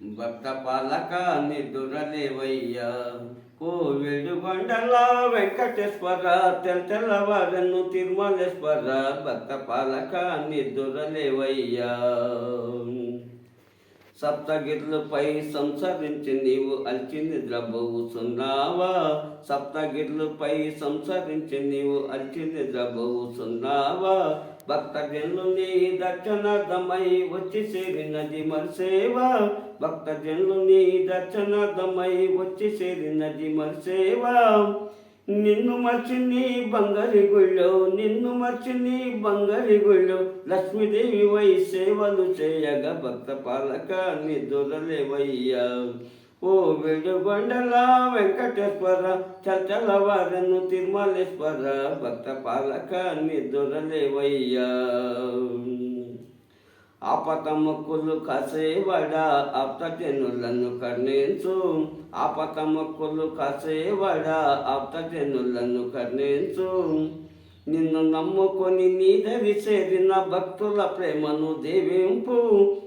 భక్త పాలకాన్ని నిదురలేవయ్యా Covid కొండల వెంకటేశ్వర తెల్ల తెల్లవారను తిరుమలేశ్వర భక్త పాలకాన్ని దురలేవయ్యా సప్తగిరులపై సంసరించి నీవు అల్చి నిద్రపోవుచున్నావా సప్తగిరులపై సంసరించి నీవు అల్చి నిద్రపోవుచున్నావా భక్తజనులు నీ దర్శనార్థమై వచ్చి చేరినది మరిసేవా? భక్తజనులు నీ దర్శనార్థమై వచ్చి చేరినది మరిసేవా? నిన్ను మర్చిని బంగారి గుళ్ళో నిన్ను మర్చిని బంగారి గుళ్ళో లక్ష్మీదేవి వై సేవలు చేయగా భక్త పాలక నిధులలేవయ్యా ఓ వెడుగొండల వెంకటేశ్వర చలవారను తిరుమలేశ్వర భక్త పాలక నిధులలేవయ్యా ఆపత కసేవడ అప్తజనులను కర్ణించు. ఆపత కసేవడ అప్తజనులను కర్ణించు. నిన్ను నమ్ముకొని నీదవి చేరిన భక్తుల ప్రేమను దేవింపు.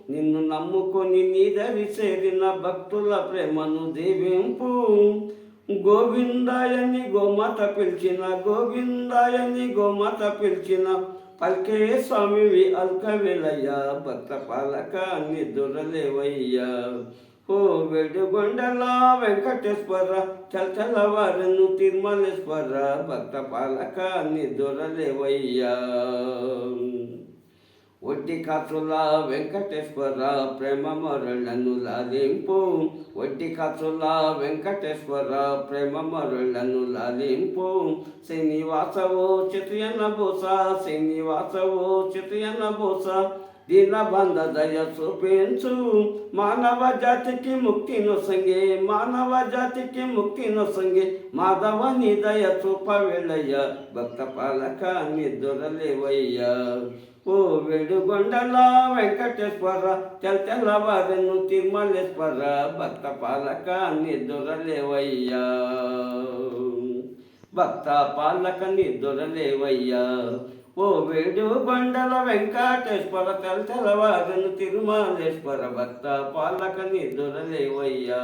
నిన్ను నమ్ముకొని నీదవి చేరిన భక్తుల ప్రేమను దేవింపు. గోవిందాయని గోమాత పిలిచిన గోవిందాయని గోమాత పిలిచిన పల్కే స్వామివి అల్కవిలయ్యా భక్త పాలక నిదురలేవయ్యా ఓ వెడుగొండల వెంకటేశ్వర చలచలవారను తిరుమలేశ్వర భక్త పాలక నిదురలేవయ్యా వడ్డీ కాసుల వెంకటేశ్వర ప్రేమ మరులను లాలింపు వడ్డీ కాసుల వెంకటేశ్వర ప్రేమ మరులను లాలింపు శ్రీనివాసవో చిత్రియన్న బోస శ్రీనివాసవో చిత్రియన్న బోస. దీనబంధ దయ చూపించు. మానవ జాతికి ముక్తిను సంగే మానవ జాతికి ముక్తిను సంగే. మాధవ నీ దయ చూప వెళ్ళయ్య భక్త పాలక నిద్రలేవయ్యా. ఓ వెడుగొండల వెంకటేశ్వర తెల్ల తెల్లవారను తిరుమలేశ్వర భక్త పాలక నిద్రలేవయ్యా. భక్త పాలక నిద్రలేవయ్యా. ఓ వేడు బండల వెంకటేశ్వర తెల్ల తెల్లవారను తిరుమలేశ్వర భక్త పాలక నిద్రలేవయ్యా